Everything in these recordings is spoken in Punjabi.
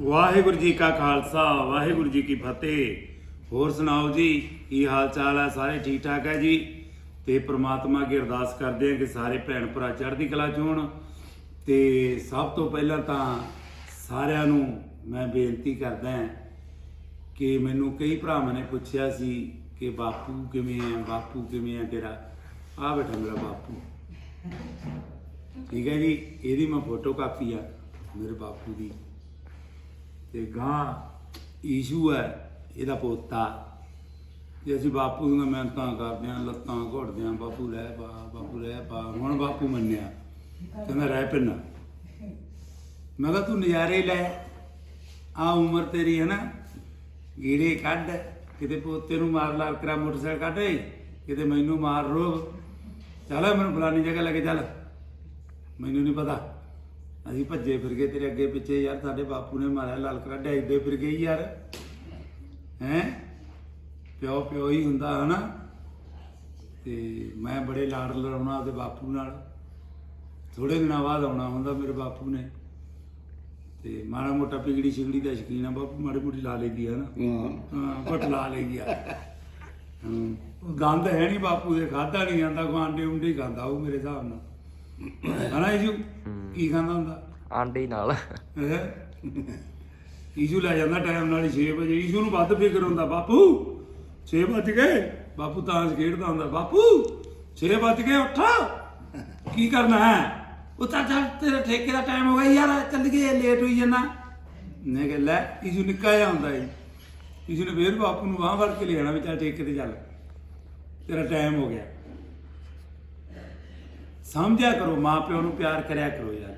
ਵਾਹਿਗੁਰੂ ਜੀ ਕਾ ਖਾਲਸਾ, ਵਾਹਿਗੁਰੂ ਜੀ ਕੀ ਫਤਿਹ। ਹੋਰ ਸੁਣਾਓ ਜੀ, ਕੀ ਹਾਲ ਚਾਲ ਹੈ ਸਾਰੇ ਠੀਕ ਠਾਕ ਹੈ ਜੀ? ਤੇ ਪ੍ਰਮਾਤਮਾ ਅੱਗੇ ਅਰਦਾਸ ਕਰਦੇ ਹਾਂ ਕਿ ਸਾਰੇ ਭੈਣ ਭਰਾ ਚੜ੍ਹਦੀ ਕਲਾ ਚ ਹੋਣ। ਤੇ ਸਭ ਤੋਂ ਪਹਿਲਾਂ ਤਾਂ ਸਾਰਿਆਂ ਨੂੰ ਮੈਂ ਬੇਨਤੀ ਕਰਦਾ ਹਾਂ ਕਿ ਮੈਨੂੰ ਕਈ ਭਰਾਵਾਂ ਨੇ ਪੁੱਛਿਆ ਸੀ ਕਿ ਬਾਪੂ ਕਿਵੇਂ ਹੈ ਬਾਪੂ ਕਿਵੇਂ ਹੈ ਤੇਰਾ? ਆ ਬੈਠਾ ਮੇਰਾ ਬਾਪੂ। ਠੀਕ ਹੈ ਜੀ, ਇਹਦੀ ਮੈਂ ਫੋਟੋ ਕਾਪੀ ਆ ਮੇਰੇ ਬਾਪੂ ਦੀ। ਤੇ ਗਾਂ ਈਸ਼ੂ ਹੈ, ਇਹਦਾ ਪੋਤਾ। ਜੇ ਅਸੀਂ ਬਾਪੂ ਦੀਆਂ ਮਿਹਨਤਾਂ ਕਰਦੇ ਹਾਂ, ਲੱਤਾਂ ਘੋੜਦੇ ਹਾਂ ਬਾਪੂ ਰਹਿ ਪਾ, ਬਾਪੂ ਰਹਿ ਪਾ, ਹੁਣ ਬਾਪੂ ਮੰਨਿਆ ਕਹਿੰਦਾ ਰਹਿ ਪਿੰਨਾ ਮੈਂ ਕਿਹਾ ਤੂੰ ਨਜ਼ਾਰੇ ਲੈ ਆ ਉਮਰ ਤੇਰੀ ਹੈ ਨਾ, ਗੀੜੇ ਕੱਢ, ਕਿਤੇ ਪੋਤੇ ਨੂੰ ਮਾਰ ਲਾ ਤੇਰਾ ਮੋਟਰਸਾਈਕਲ ਕੱਢ ਕਿਤੇ ਮੈਨੂੰ ਮਾਰ ਰੋਗ। ਚੱਲ ਮੈਨੂੰ ਫਲਾਨੀ ਜਗ੍ਹਾ ਲੈ ਕੇ ਚੱਲ। ਮੈਨੂੰ ਨਹੀਂ ਪਤਾ। ਅਸੀਂ ਭੱਜੇ ਫਿਰ ਗਏ ਤੇਰੇ ਅੱਗੇ ਪਿੱਛੇ ਯਾਰ ਸਾਡੇ ਬਾਪੂ ਨੇ ਮਾਰਿਆ ਲਾਲ ਕਰਾ ਡੈਗਦੇ ਫਿਰ ਗਈ ਯਾਰ। ਹੈ? ਪਿਓ ਪਿਓ ਹੀ ਹੁੰਦਾ ਹਨਾ? ਤੇ ਮੈਂ ਬੜੇ ਲਾਡ ਲੜਾਉਣਾ ਉਹਦੇ ਬਾਪੂ ਨਾਲ। ਥੋੜੇ ਦਿਨਾਂ ਬਾਅਦ ਆਉਣਾ ਹੁੰਦਾ ਮੇਰੇ ਬਾਪੂ ਨੇ। ਤੇ ਮਾੜਾ ਮੋਟਾ ਪਿਗੜੀ ਛਿਗੜੀ ਦਾ ਸ਼ਕੀਨ ਆ ਬਾਪੂ ਮਾੜੀ ਮੋਟੀ ਲਾ ਲੈਂਦੀ ਹੈ ਨਾ ਹਾਂ। ਘੁੱਟ ਲਾ ਲਈ ਆ। ਗੰਦ ਹੈ ਨਹੀਂ ਬਾਪੂ ਦੇ ਖਾਦਾ ਨਹੀਂ ਜਾਂਦਾ ਆਂਡੇ ਉਂਡੇ ਹੀ ਖਾਂਦਾ ਉਹ ਮੇਰੇ ਹਿਸਾਬ ਨਾਲ। ਹਨਾ ਇਜੂ ਕੀ ਖਾਂਦਾ ਹੁੰਦਾ? ਆਂਡੇ ਨਾਲ। ਹੈਂ? ਈਸ਼ੂ ਲੈ ਜਾਂਦਾ ਟਾਈਮ ਨਾਲ 6 ਵਜੇ। ਈਸ਼ੂ ਨੂੰ ਵੱਧ ਫਿਕਰ ਹੁੰਦਾ ਬਾਪੂ 6 ਵੱਜ ਗਏ। ਬਾਪੂ ਤਾਂ ਖੇਡਦਾ ਹੁੰਦਾ। ਬਾਪੂ 6 ਵੱਜ ਗਏ ਉੱਠ। ਕੀ ਕਰਨਾ ਹੈ? ਉਹ ਤਾਂ ਚੱਲ ਤੇਰਾ ਠੇਕੇ ਦਾ ਟਾਈਮ ਹੋ ਗਿਆ ਯਾਰ ਚੱਲ ਗਏ ਲੇਟ ਹੋਈ ਜਾਣਾ ਨੇ ਕਿ ਲੈ ਈਸ਼ੂ ਨਿੱਕਾ ਜਿਹਾ ਹੁੰਦਾ ਈ ਈਸ਼ੂ ਨੇ ਫੇਰ ਬਾਪੂ ਨੂੰ ਬਾਂਹ ਫੜ ਕੇ ਲਿਆਣਾ ਵੀ ਚੱਲ ਠੇਕੇ ਤੇ ਚੱਲ। ਤੇਰਾ ਟਾਈਮ ਹੋ ਗਿਆ। ਸਮਝਿਆ ਕਰੋ, ਮਾਂ ਪਿਓ ਨੂੰ ਪਿਆਰ ਕਰਿਆ ਕਰੋ ਯਾਰ।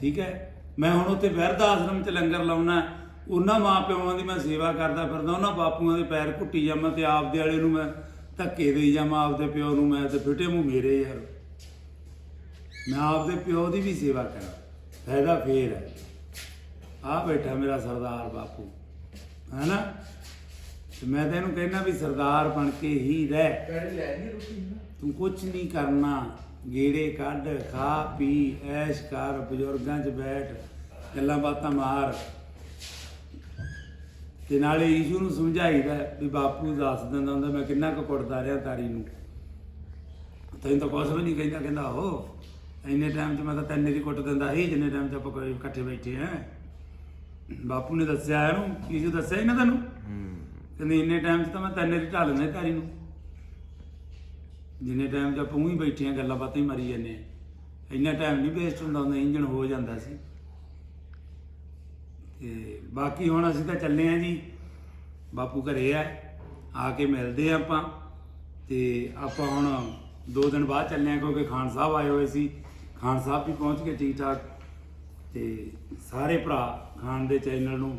ਠੀਕ ਹੈ? ਮੈਂ ਹੁਣ ਉੱਥੇ ਬਿਰਧ ਆਸ਼ਰਮ 'ਚ ਲੰਗਰ ਲਾਉਣਾ, ਉਹਨਾਂ ਮਾਪਿਆਂ ਦੀ ਮੈਂ ਸੇਵਾ ਕਰਦਾ ਫਿਰਦਾ, ਉਹਨਾਂ ਬਾਪੂਆਂ ਦੇ ਪੈਰ ਘੁੱਟੀ ਜਾਵਾਂ ਤੇ ਆਪਦੇ ਵਾਲੇ ਨੂੰ ਮੈਂ ਧੱਕੇ ਦੇਈ ਜਾਵਾਂ, ਆਪਦੇ ਪਿਓ ਨੂੰ ਮੈਂ ਤੇ ਫਿੱਟੇ ਮੂੰਹ ਮੇਰੇ ਯਾਰ। ਮੈਂ ਆਪਦੇ ਪਿਓ ਦੀ ਵੀ ਸੇਵਾ ਕਰਾਂ। ਫਾਇਦਾ ਫੇਰ ਹੈ। ਆ ਬੈਠਾ ਮੇਰਾ ਸਰਦਾਰ ਬਾਪੂ। ਹੈਨਾ? ਤੇ ਮੈਂ ਤਾਂ ਇਹਨੂੰ ਕਹਿਣਾ ਵੀ ਸਰਦਾਰ ਬਣ ਕੇ ਹੀ ਰਹਿ। ਤੂੰ ਕੁਝ ਨਹੀਂ ਕਰਨਾ। ਗੇੜੇ ਕੱਢ ਖਾ ਪੀ ਐਸ਼ ਕਰ ਬਜ਼ੁਰਗਾਂ 'ਚ ਬੈਠ ਗੱਲਾਂ ਬਾਤਾਂ ਮਾਰ। ਤੇ ਨਾਲੇ ਈਸ਼ੂ ਨੂੰ ਸਮਝਾਈਦਾ ਵੀ ਬਾਪੂ ਦੱਸ ਦਿੰਦਾ ਹੁੰਦਾ ਮੈਂ ਕਿੰਨਾ ਕੁ ਕੁੱਟਦਾ ਰਿਹਾ ਤਾਰੀ ਨੂੰ? ਤੈਨੂੰ ਤਾਂ ਕੁਛ ਵੀ ਨਹੀਂ ਕਹਿੰਦਾ ਕਹਿੰਦਾ ਉਹ ਇੰਨੇ ਟਾਈਮ 'ਚ ਮੈਂ ਤਾਂ ਤੈਨੇ ਦੀ ਕੁੱਟ ਦਿੰਦਾ ਸੀ ਜਿੰਨੇ ਟਾਈਮ 'ਚ ਆਪਾਂ ਕੋਈ ਇਕੱਠੇ ਬੈਠੇ ਆ। ਬਾਪੂ ਨੇ ਦੱਸਿਆ ਇਹਨੂੰ ਈਸ਼ੂ ਦੱਸਿਆ ਹੀ ਨਾ ਤੈਨੂੰ ਕਹਿੰਦੇ ਇੰਨੇ ਟਾਈਮ 'ਚ ਤਾਂ ਮੈਂ ਤੈਨੇ ਦੀ ਢਾਲ ਲੈਂਦਾ ਤਾਰੀ ਨੂੰ। ਜਿੰਨੇ ਟਾਈਮ 'ਚ ਆਪਾਂ ਹੀ ਬੈਠੇ ਆ ਗੱਲਾਂ ਬਾਤਾਂ ਹੀ ਮਾਰੀ ਜਾਂਦੇ ਆ ਇੰਨਾ ਟਾਈਮ ਨਹੀਂ ਵੇਸਟ ਹੁੰਦਾ ਹੁੰਦਾ ਇੰਜਣ ਹੋ ਜਾਂਦਾ ਸੀ। ਤੇ ਬਾਕੀ ਹੁਣ ਅਸੀਂ ਤਾਂ ਚੱਲੇ ਆ ਜੀ, ਬਾਪੂ ਘਰੇ ਆ ਆ ਕੇ ਮਿਲਦੇ ਆ ਆਪਾਂ। ਤੇ ਆਪਾਂ ਹੁਣ ਦੋ ਦਿਨ ਬਾਅਦ ਚੱਲੇ ਆ ਕਿਉਂਕਿ ਖਾਨ ਸਾਹਿਬ ਆਏ ਹੋਏ ਸੀ। ਖਾਨ ਸਾਹਿਬ ਵੀ ਪਹੁੰਚ ਕੇ ਠੀਕ ਠਾਕ। ਤੇ ਸਾਰੇ ਭਰਾ ਖਾਨ ਦੇ ਚੈਨਲ ਨੂੰ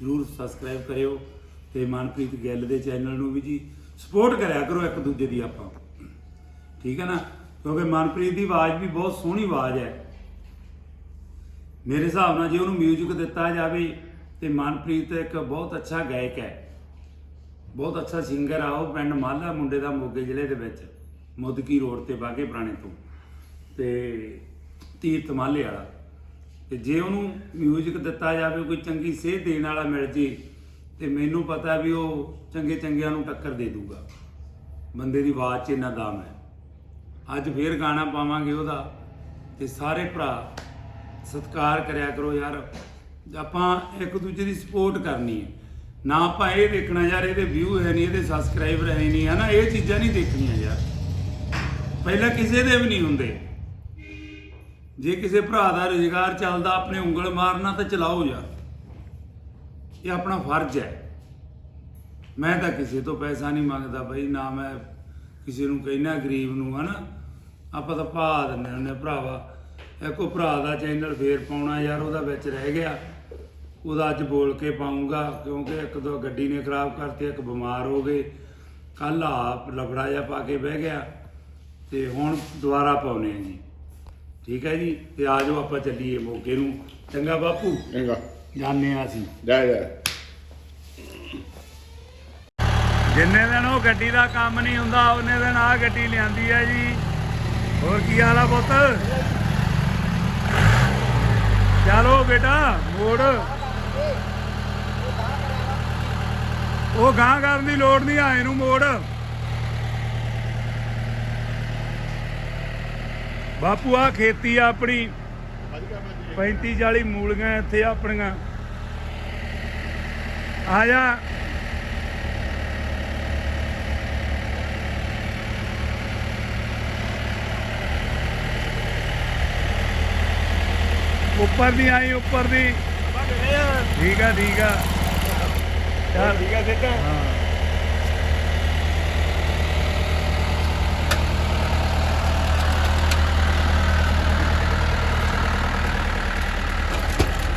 ਜਰੂਰ ਸਬਸਕ੍ਰਾਈਬ ਕਰਿਓ। ਤੇ ਮਨਪ੍ਰੀਤ ਗਿੱਲ ਦੇ ਚੈਨਲ ਨੂੰ ਵੀ ਜੀ ਸਪੋਰਟ ਕਰਿਆ ਕਰੋ ਇੱਕ ਦੂਜੇ ਦੀ ਆਪਾਂ। ਠੀਕ ਹੈ ਨਾ ਕਿਉਂਕਿ ਮਨਪ੍ਰੀਤ ਦੀ ਆਵਾਜ਼ ਵੀ ਬਹੁਤ ਸੋਹਣੀ ਆਵਾਜ਼ ਹੈ ਮੇਰੇ ਹਿਸਾਬ ਨਾਲ ਜੇ ਉਹਨੂੰ 뮤직 ਦਿੱਤਾ ਜਾਵੇ ਤੇ ਮਨਪ੍ਰੀਤ ਇੱਕ ਬਹੁਤ ਅੱਛਾ ਗਾਇਕ ਹੈ ਬਹੁਤ ਅੱਛਾ ਸਿੰਗਰ ਆ ਉਹ ਪਿੰਡ ਮਾਲਾ ਮੁੰਡੇ ਦਾ ਮੋਗੇ ਜ਼ਿਲ੍ਹੇ ਦੇ ਵਿੱਚ ਮੁੱਦਕੀ ਰੋਡ ਤੇ ਬਾਗੇ ਪੁਰਾਣੇ ਤੋਂ ਤੇ ਤੀਰਥ ਮਾਲੇ ਵਾਲਾ ਤੇ ਜੇ ਉਹਨੂੰ 뮤직 ਦਿੱਤਾ ਜਾਵੇ ਕੋਈ ਚੰਗੀ ਸੇਧ ਦੇਣ ਵਾਲਾ ਮਿਲ ਜੇ ਤੇ ਮੈਨੂੰ ਪਤਾ ਵੀ ਉਹ ਚੰਗੇ ਚੰਗਿਆਂ ਨੂੰ ਟੱਕਰ ਦੇ ਦੂਗਾ ਬੰਦੇ ਦੀ ਆਵਾਜ਼ 'ਚ ਇੰਨਾ ਦਮ ਹੈ ਅੱਜ ਫੇਰ ਗਾਣਾ ਪਾਵਾਂਗੇ ਉਹਦਾ ਤੇ ਸਾਰੇ ਭਰਾ ਸਤਿਕਾਰ ਕਰਿਆ ਕਰੋ ਯਾਰ। ਆਪਾਂ ਇੱਕ ਦੂਜੇ ਦੀ ਸਪੋਰਟ ਕਰਨੀ ਹੈ। ਨਾ ਆਪਾਂ ਇਹ ਦੇਖਣਾ ਯਾਰ, ਇਹਦੇ ਵਿਊ ਹੈ ਨਹੀਂ, ਇਹਦੇ ਸਬਸਕ੍ਰਾਈਬਰ ਹੈ ਨਹੀਂ, ਹਨਾ? ਇਹ ਚੀਜ਼ਾਂ ਨਹੀਂ ਦੇਖਣੀਆਂ ਯਾਰ। ਪਹਿਲਾਂ ਕਿਸੇ ਦੇ ਵੀ ਨਹੀਂ ਹੁੰਦੇ। ਜੇ ਕਿਸੇ ਭਰਾ ਦਾ ਰੁਜ਼ਗਾਰ ਚੱਲਦਾ, ਆਪਣੇ ਉਂਗਲ ਮਾਰਨਾ ਤਾਂ ਚਲਾਓ ਯਾਰ। ਇਹ ਆਪਣਾ ਫਰਜ਼ ਹੈ। ਮੈਂ ਤਾਂ ਕਿਸੇ ਤੋਂ ਪੈਸਾ ਨਹੀਂ ਮੰਗਦਾ ਬਈ, ਨਾ ਮੈਂ ਕਿਸੇ ਨੂੰ ਕਹਿਣਾ ਗਰੀਬ ਨੂੰ, ਹਨਾ? ਆਪਾਂ ਤਾਂ ਪਾ ਦਿੰਦੇ ਹੁੰਦੇ ਭਰਾਵਾ। ਇੱਕੋ ਭਰਾ ਦਾ ਚੈਨਲ ਫੇਰ ਪਾਉਣਾ ਯਾਰ ਉਹਦਾ ਵਿੱਚ ਰਹਿ ਗਿਆ। ਉਹਦਾ ਅੱਜ ਬੋਲ ਕੇ ਪਾਉਂਗਾ ਕਿਉਂਕਿ ਇੱਕ ਦੋ ਗੱਡੀ ਨੇ ਖਰਾਬ ਕਰਤੀ ਇੱਕ ਬਿਮਾਰ ਹੋ ਗਏ। ਕੱਲ ਆਪ ਲਫੜਾ ਜਿਹਾ ਪਾ ਕੇ ਬਹਿ ਗਿਆ। ਤੇ ਹੁਣ ਦੁਬਾਰਾ ਪਾਉਨੇ ਆ ਜੀ। ਠੀਕ ਹੈ ਜੀ? ਤੇ ਆ ਜਾਓ ਆਪਾਂ ਚੱਲੀਏ ਮੋਗੇ ਨੂੰ। ਚੰਗਾ ਬਾਪੂ। ਚੰਗਾ। ਜਾਣੇ ਆ ਅਸੀਂ। ਜਾ ਜਾ। ਜਿੰਨੇ ਦਿਨ ਉਹ ਗੱਡੀ ਦਾ ਕੰਮ ਨਹੀਂ ਹੁੰਦਾ ਉਹਨੇ ਦਿਨ ਆ ਗੱਡੀ ਲਿਆਂਦੀ ਹੈ ਜੀ। ਹੋਰ ਕੀ ਹਾਲ ਆ ਪੁੱਤ? ਚਲੋ ਬੇਟਾ, ਮੋੜ। ਉਹ ਗਾਂ ਕਰਨ ਦੀ ਲੋੜ ਨਹੀਂ, ਆਏ ਨੂੰ ਮੋੜ। ਬਾਪੂ ਆ ਖੇਤੀ ਆ ਆਪਣੀ। 35 40 ਮੂਲੀਆਂ ਇੱਥੇ ਆਪਣੀਆਂ। ਆ ਜਾ। ਉੱਪਰ ਦੀ ਆਈ ਉੱਪਰ ਦੀ। ਠੀਕ ਆ ਠੀਕ ਆ। ਚੱਲ। ਠੀਕ ਹੈ ਸਿੱਧਾ ਹਾਂ।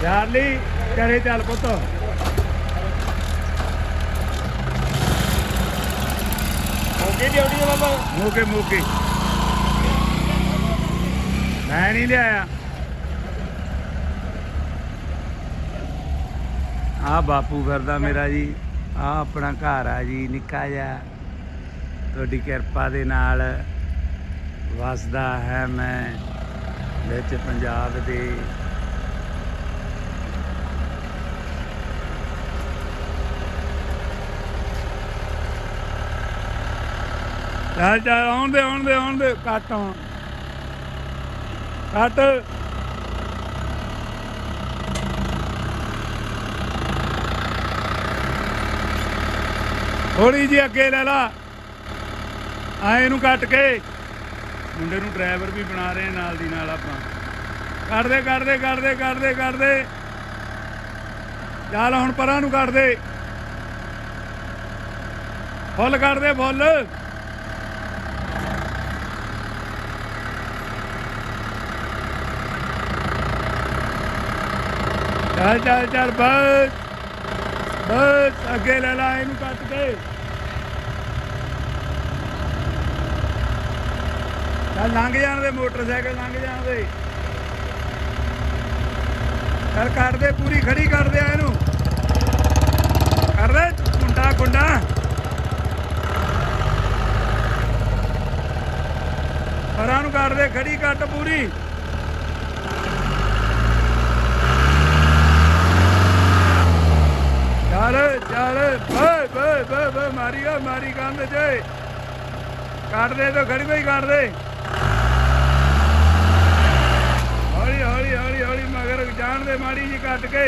ਚਾਰਲੀ ਘਰੇ ਚੱਲ ਪੁੱਤ। ਓਕੇ ਦੀ ਆਉਣੀ ਬਾਬਾ। ਮੋਕੇ ਮੋਕੇ। ਮੈਂ ਨਹੀਂ ਲਿਆਇਆ। ਆ ਬਾਪੂ ਫਿਰਦਾ ਮੇਰਾ ਜੀ। ਆ ਆਪਣਾ ਘਰ ਆ ਜੀ, ਨਿੱਕਾ ਜਿਹਾ। ਤੁਹਾਡੀ ਕਿਰਪਾ ਦੇ ਨਾਲ ਵਸਦਾ ਹੈ ਮੈਂ ਵਿੱਚ ਪੰਜਾਬ ਦੇ। ਚੱਲ ਚੱਲ, ਆਉਣ ਦੇ, ਆਉਣ ਕੱਟ ਆਉਣ। ਕੱਟ। ਥੋੜੀ ਜੀ ਅੱਗੇ ਲੈ ਲਾ। ਆਏ ਨੂੰ ਕੱਟ ਕੇ। ਮੁੰਡੇ ਨੂੰ ਡਰਾਈਵਰ ਵੀ ਬਣਾ ਰਹੇ ਨਾਲ ਦੀ ਨਾਲ ਆਪਾਂ। ਕੱਢ ਦੇ ਕੱਢ ਦੇ ਕੱਢ ਦੇ ਕੱਢ ਦੇ ਕੱਢ ਦੇ ਚੱਲ ਹੁਣ ਪਰਾਂ ਨੂੰ ਕੱਢ ਦੇ ਫੁੱਲ ਕੱਢ ਦੇ ਫੁੱਲ। ਚੱਲ ਚੱਲ ਚੱਲ, ਬਸ। ਬਸ ਅੱਗੇ ਲੈ ਲਾ, ਇਹਨੂੰ ਕੱਟ ਕੇ। ਚੱਲ ਲੰਘ ਜਾਣ ਦੇ, ਮੋਟਰਸਾਈਕਲ ਲੰਘ ਜਾਣ ਦੇ। ਚੱਲ ਕੱਟ ਦੇ, ਪੂਰੀ ਖੜੀ ਕਰ ਦੇ ਇਹਨੂੰ। ਕਰ ਦੇ, ਕੁੰਡਾ ਕੁੰਡਾ। ਪਰਾਂ ਨੂੰ ਕੱਟ ਦੇ, ਖੜੀ ਕੱਟ ਪੂਰੀ। ਚੱਲ ਚੱਲ ਬੇ ਬੇ ਬੇ ਬੇ ਮਾਰੀ ਓ ਮਾਰੀ ਕੰਧ ਜੇ। ਕੱਢ ਦੇ ਤਾਂ ਖੜੀ ਕੋਈ ਕੱਢ ਦੇ। ਹੌਲੀ ਹੌਲੀ ਹੌਲੀ ਹੌਲੀ ਮਗਰ ਜਾਣ ਦੇ ਮਾੜੀ ਜੀ ਕੱਟ ਕੇ।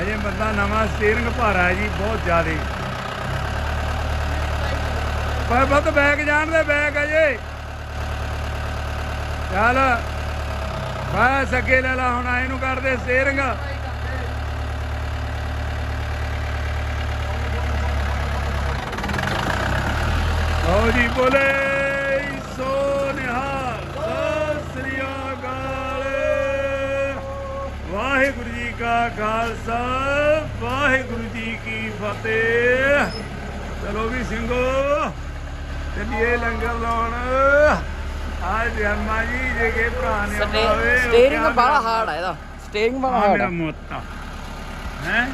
ਅਜੇ ਬੰਦਾ ਨਵਾਂ ਸਟੀਅਰਿੰਗ ਭਾਰਾ ਜੀ, ਬਹੁਤ ਜ਼ਿਆਦੇ। ਪਰ ਬਹੁਤ ਬੈਗ ਜਾਣ ਦੇ ਬੈਗ ਅਜੇ। ਚੱਲ। ਬਸ ਅੱਗੇ ਲੈ ਲਾ, ਹੁਣ ਇਹਨੂੰ ਕਰ ਦੇ ਸਟੀਅਰਿੰਗ ਲਓ ਜੀ ਬੋਲੇ ਸੋ ਨਿਹਾਲ ਸਤਿ ਸ੍ਰੀ ਅਕਾਲ। ਵਾਹਿਗੁਰੂ ਜੀ ਕਾ ਖਾਲਸਾ ਵਾਹਿਗੁਰੂ ਜੀ ਕੀ ਫਤਿਹ। ਚਲੋ ਵੀ ਸਿੰਘੋ ਚੱਲੀਏ ਲੰਗਰ ਲਾਉਣ। ਅੱਜ ਅੰਮਾ ਜੀ ਜੇ ਕੇ ਭਰਾ ਨੇ ਸਟੀਅਰਿੰਗ ਬੜਾ ਹਾਰਡ ਆ ਇਹਦਾ। ਸਟੀਅਰਿੰਗ ਬੜਾ ਆ। ਹਾਰਡ ਮੇਰਾ ਆ ਮੋਤਾ ਹੈ?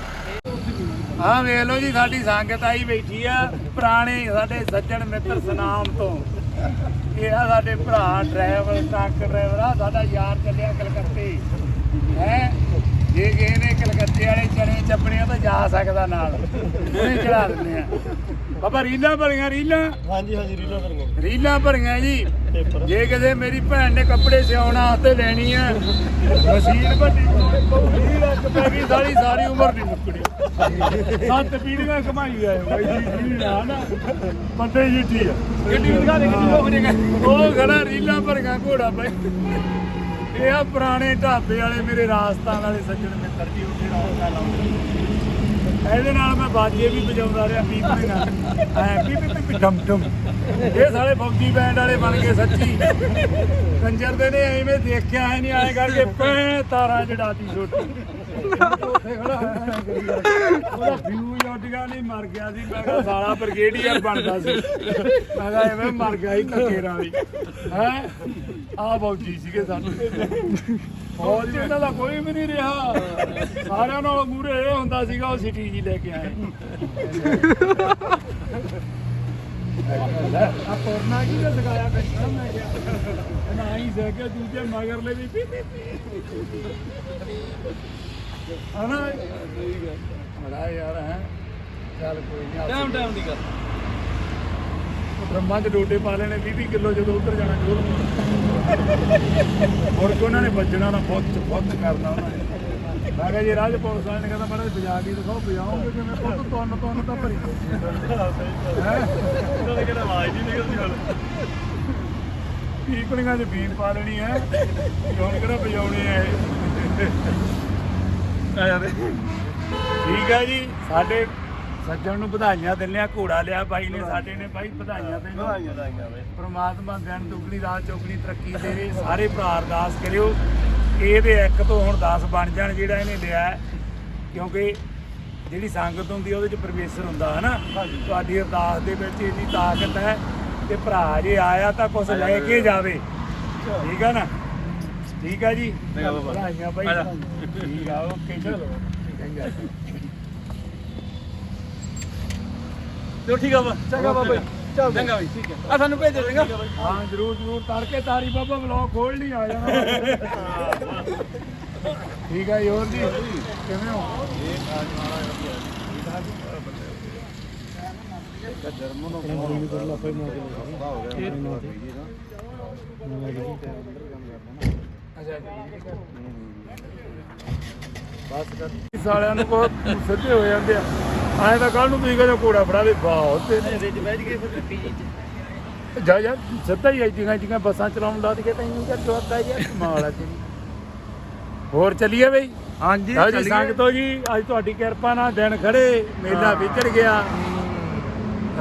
ਹਾਂ ਵੇਖ ਲਓ ਜੀ ਸਾਡੀ ਸੰਗਤ ਆਈ ਬੈਠੀ ਆ ਪੁਰਾਣੇ ਸਾਡੇ ਸੱਜਣ ਮਿੱਤਰ ਸਨਾਮ ਤੋਂ। ਇਹ ਆ ਸਾਡੇ ਭਰਾ ਡਰਾਈਵਰ ਟਰੱਕ ਡਰਾਈਵਰ ਆ ਸਾਡਾ ਯਾਰ ਚੱਲਿਆ ਕਲਕੱਤੇ। ਹੈ? ਜੇ ਕਿਸੇ ਨੇ ਕਲਕੱਤੇ ਵਾਲੇ ਚਣੇ ਚੱਪਣੀਆਂ ਤਾਂ ਜਾ ਸਕਦਾ ਨਾਲ। ਉਹਨੇ ਚੜਾ ਦਿੰਦੇ ਆ। ਬਾਬਾ ਰੀਲਾਂ ਭਰੀਆਂ ਰੀਲਾਂ? ਹਾਂਜੀ ਹਾਂਜੀ ਰੀਲਾਂ ਕਰੀਆਂ ਰੀਲਾਂ ਭਰੀਆਂ ਜੀ। ਜੇ ਕਿਸੇ ਮੇਰੀ ਭੈਣ ਨੇ ਕੱਪੜੇ ਸਿਉਣ ਵਾਸਤੇ ਲੈਣੀ ਆ ਮਸ਼ੀਨ ਵੱਡੀ 20 ਲੱਖ ਪੈ ਗਈ ਸਾਰੀ ਸਾਰੀ ਉਮਰ ਨਹੀਂ ਮੁੱਕਣੀ। ਸੱਤ ਪੀੜੀਆਂ ਕਮਾਈ ਆਏ ਬਾਈ ਜੀ ਜੀ ਨਾ ਨਾ ਬੰਦੇ ਜੀ ਆ। ਗੱਡੀ ਦਿਖਾ ਦੇ, ਗੱਡੀ ਹੋ ਜਾਏਗਾ ਉਹ ਖੜਾ ਰੀਲਾਂ ਭਰੀਆਂ ਘੋੜਾ ਬਾਈ। ਇਹ ਆ ਪੁਰਾਣੇ ਢਾਬੇ ਵਾਲੇ ਮੇਰੇ ਰਾਜਸਥਾਨ ਵਾਲੇ ਸੱਜਣ ਮਿੱਤਰ ਜੀ ਉਹ ਜਿਹੜਾ ਉਹ ਗੱਲ ਆਉਂਦੀ ਇਹਦੇ ਨਾਲ ਮੈਂ ਬਾਜੇ ਵੀ ਵਜਾਉਂਦਾ ਰਿਹਾ ਪੀਪੇ ਨਾਲ। ਐ ਪੀਪੇ ਪੀਪੇ ਡਮ ਡਮ ਇਹ ਸਾਰੇ ਫੌਜੀ ਬੈਂਡ ਵਾਲੇ ਬਣ ਗਏ ਸੱਚੀ। ਕੰਜਰ ਦੇ ਨੇ, ਐਵੇਂ ਦੇਖਿਆ ਹੈ ਨਹੀਂ ਆਏ ਕਰਕੇ ਪੈ ਤਾਰਾਂ ਜੜਾਤੀ ਛੋਟੀ। ਉਹਦਾ ਫਿਊਜ਼ ਉੱਡ ਨਹੀਂ ਮਰ ਗਿਆ ਸੀ ਮੈਂ ਕਿਹਾ ਸਾਲਾ ਬ੍ਰਿਗੇਡੀਅਰ ਬਣਦਾ ਸੀ, ਮੈਂ ਕਿਹਾ ਐਵੇਂ ਮਰ ਗਿਆ ਹੀ ਧੱਕੇਰਾਂ ਵੀ ਹੈ ਆ ਫੌਜੀ ਸੀਗੇ ਸਾਡੇ ਫੌਜ ਇਹਨਾਂ ਦਾ ਕੋਈ ਵੀ ਨਹੀਂ ਰਿਹਾ ਸਾਰਿਆਂ ਨਾਲ ਮੂਰੇ ਇਹ ਹੁੰਦਾ ਸੀਗਾ, ਉਹ ਸਿਟੀ ਜੀ ਲੈ ਕੇ ਆਏ। ਆ ਪੁਰਨਾ ਕੀ ਤੇ ਲਗਾਇਆ ਬੈਠਾ ਮੈਂ ਕਿਹਾ ਨਾ ਹੀ ਸਹਿ ਕੇ ਦੂਜੇ ਮਗਰਲੇ ਵੀ ਹਨਾ? ਬੜਾ ਯਾਰ ਹੈ। ਚੱਲ ਕੋਈ ਨਹੀਂ ਟਾਈਮ ਟਾਈਮ ਦੀ ਗੱਲ। ਬ੍ਰਹਮਾ ਦੇ ਡੋਡੇ ਪਾ ਲੈਣੇ 20 20 ਕਿਲੋ ਜਦੋਂ ਉੱਧਰ ਜਾਣਾ ਜੋਰ ਮੁੜ ਕੇ ਉਹਨਾਂ ਨੇ ਵੱਜਣਾ ਨਾ ਬਹੁਤ ਬਹੁਤ ਕਰਨਾ ਉਹਨਾਂ ਨੇ। ਮੈਂ ਕਿਹਾ ਜੀ ਰਾਜ ਪੁਲਿਸ ਵਾਲੇ ਨੇ ਕਹਿੰਦਾ ਮਾੜਾ ਬਜਾ ਕੇ ਦਿਖਾਓ ਬਜਾਓਗੇ ਕਿਵੇਂ ਪੁੱਤ ਤੁੰਨ ਤੁੰਨ ਤਾਂ ਭਰੀ ਹੈ। ਉਹਨਾਂ ਦੇ ਕਿਹੜਾ ਆਵਾਜ਼ ਨਹੀਂ ਨਿਕਲਦੀ ਹੁਣ। ਪੀਪਣੀਆਂ 'ਚ ਬੀਨ ਪਾ ਲੈਣੀ ਹੈ। ਹੁਣ ਕਿਹੜਾ ਵਜਾਉਣੇ ਆ ਇਹ? ਆ ਠੀਕ ਹੈ ਜੀ। ਸਾਡੇ ਸੱਜਣ ਨੂੰ ਵਧਾਈਆਂ ਦਿੰਦੇ ਆ ਘੋੜਾ ਲਿਆ ਬਾਈ ਨੇ ਸਾਡੇ ਨੇ ਬਾਈ ਵਧਾਈਆਂ ਤੈਨੂੰ ਵਧਾਈਆਂ ਵਧਾਈਆਂ ਵੇ ਪ੍ਰਮਾਤਮਾ ਦਿਨ ਦੁਗਣੀ ਰਾਤ ਚੌਗਣੀ ਤਰੱਕੀ ਦੇਵੇ। ਸਾਰੇ ਭਰਾ ਅਰਦਾਸ ਕਰਿਓ। ਕਿ ਇਹਦੇ ਇੱਕ ਤੋਂ ਹੁਣ 10 ਬਣ ਜਾਣ ਜਿਹੜਾ ਇਹਨੇ ਲਿਆ। ਕਿਉਂਕਿ ਜਿਹੜੀ ਸੰਗਤ ਹੁੰਦੀ ਉਹਦੇ ਚ ਪਰਮੇਸ਼ਰ ਹੁੰਦਾ ਹੈ ਨਾ ਤੁਹਾਡੀ ਅਰਦਾਸ ਦੇ ਵਿੱਚ ਇੰਨੀ ਤਾਕਤ ਹੈ ਕਿ ਭਰਾ ਜੇ ਆਇਆ ਤਾਂ ਕੁਝ ਲੈ ਕੇ ਜਾਵੇ। ਠੀਕ ਹੈ ਨਾ? ਠੀਕ ਹੈ ਜੀ? ਠੀਕ ਆ ਬਾਬਾ। ਵਧਾਈਆਂ ਆ ਜਾ। ਠੀਕ ਆ ਓਕੇ ਚਲੋ। ਚਲੋ। ਠੀਕ ਆ ਬਾਬਾ। ਚੰਗਾ ਬਾਬਾ ਚੱਲ ਚੰਗਾ ਬਈ ਠੀਕ ਹੈ ਆ ਸਾਨੂੰ ਭੇਜ ਦੇ ਚੰਗਾ। ਹਾਂ ਜਰੂਰ ਜਰੂਰ। ਤੜਕੇ ਤਾਰੀ ਬਾਬਾ ਬਲੌਗ ਖੋਲ ਨਹੀਂ ਆ ਜਾਣਾ ਠੀਕ ਹੈ ਜੀ, ਹੋਰ ਜੀ? ਕਿਵੇਂ ਹੋ? ਅੱਛਾ ਬਸ ਕਰ ਸਾਲਿਆਂ ਨੂੰ ਬਹੁਤ ਸਿੱਧੇ ਹੋ ਜਾਂਦੇ ਆ। ਐਂ ਤਾਂ ਕੱਲ ਨੂੰ ਤੁਸੀਂ ਕਹਿੰਦੇ ਘੋੜਾ ਫੜਾ ਦੇ ਵਾਹ ਤੇ ਵਿੱਚ ਬੈਠ ਕੇ ਫਿਰ ਪੀਜੀ ਚ। ਜਾ ਜਾ ਸਿੱਧਾ ਹੀ ਆਈਆਂ ਜਿਹੀਆਂ ਬੱਸਾਂ ਚਲਾਉਣ ਲੱਗ ਗਏ ਤੈਨੂੰ ਕਿ ਚੋਦਾ ਯਾਰ ਕਮਾਲ ਆ ਤੇਰੀ ਹੋਰ ਚੱਲੀਏ ਬਈ? ਹਾਂਜੀ ਲਓ ਜੀ ਸੰਗਤੋ ਜੀ ਅੱਜ ਤੁਹਾਡੀ ਕਿਰਪਾ ਨਾਲ ਦਿਨ ਖੜੇ ਮੇਲਾ ਵਿਚੜ ਗਿਆ।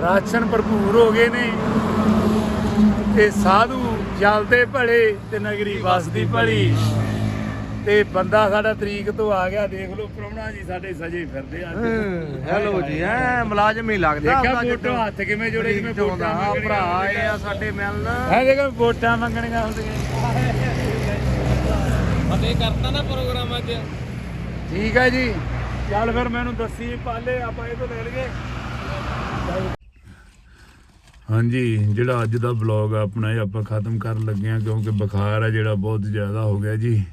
ਰਾਸ਼ਨ ਭਰਪੂਰ ਹੋ ਗਏ ਨੇ। ਤੇ ਸਾਧੂ ਚੱਲਦੇ ਭਲੇ ਤੇ ਨਗਰੀ ਵਸਦੀ ਭਲੀ। ਤੇ ਬੰਦਾ ਸਾਡਾ ਤਰੀਕ ਤੋਂ ਆ ਗਿਆ ਦੇਖ ਲਓ ਪ੍ਰਾਹੁਣਾ ਜੀ ਸਾਡੇ ਸਜੇ ਫਿਰਦੇ ਆ ਹੈਲੋ ਜੀ ਐ ਮੁਲਾਜ਼ਮ ਹੀ ਲੱਗਦਾ ਦੇਖਿਆ ਫੋਟੋ ਹੱਥ ਕਿਵੇਂ ਜੋੜੇ ਜਿਵੇਂ ਵੋਟਾਂ ਮੰਗਣੀਆਂ ਭਰਾ ਆਏ। ਆ ਸਾਡੇ ਮਿਲਣ। ਹੈ ਦੇਖੋ ਵੋਟਾਂ ਮੰਗਣੀਆਂ ਹੁੰਦੀਆਂ। ਫਤਿਹ ਕਰਤਾ ਨਾ ਪ੍ਰੋਗਰਾਮ ਅੱਜ। ਠੀਕ ਹੈ ਜੀ। ਚੱਲ ਫਿਰ ਮੈਨੂੰ ਦੱਸੀ ਪਾਲੇ ਆਪਾਂ ਇਹ ਤੋਂ ਲੈ ਲਈਏ। ਹਾਂਜੀ, ਜਿਹੜਾ ਅੱਜ ਦਾ ਵਲੌਗ ਆ ਆਪਣਾ ਇਹ ਆਪਾਂ ਖਤਮ ਕਰਨ ਲੱਗੇ ਆ ਕਿਉਂਕਿ ਬੁਖਾਰ ਆ ਜਿਹੜਾ ਬਹੁਤ ਜ਼ਿਆਦਾ ਹੋ ਗਿਆ ਜੀ।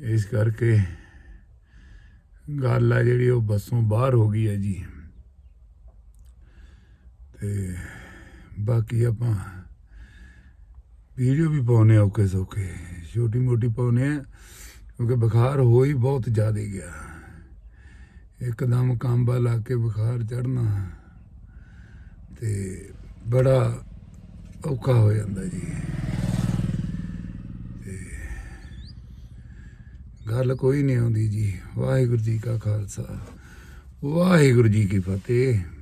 ਇਸ ਕਰਕੇ ਗੱਲ ਆ ਜਿਹੜੀ ਉਹ ਬੱਸੋਂ ਬਾਹਰ ਹੋ ਗਈ ਹੈ ਜੀ। ਤੇ ਬਾਕੀ ਆਪਾਂ ਵੀਡੀਓ ਵੀ ਪਾਉਨੇ ਔਕੇ ਸੌਕੇ ਛੋਟੀ ਮੋਟੀ ਪਾਉਨੇ ਆ ਕਿਉਂਕਿ ਬੁਖਾਰ ਹੋ ਹੀ ਬਹੁਤ ਜ਼ਿਆਦਾ ਗਿਆ। ਇੱਕਦਮ ਕਾਂਬਾ ਲਾ ਕੇ ਬੁਖਾਰ ਚੜਨਾ ਤੇ ਬੜਾ ਔਖਾ ਹੋ ਜਾਂਦਾ ਜੀ। ਤੇ ਗੱਲ ਕੋਈ ਨਹੀਂ ਆਉਂਦੀ ਜੀ। ਵਾਹਿਗੁਰੂ ਜੀ ਕਾ ਖਾਲਸਾ। ਵਾਹਿਗੁਰੂ ਜੀ ਕੀ ਫਤਿਹ।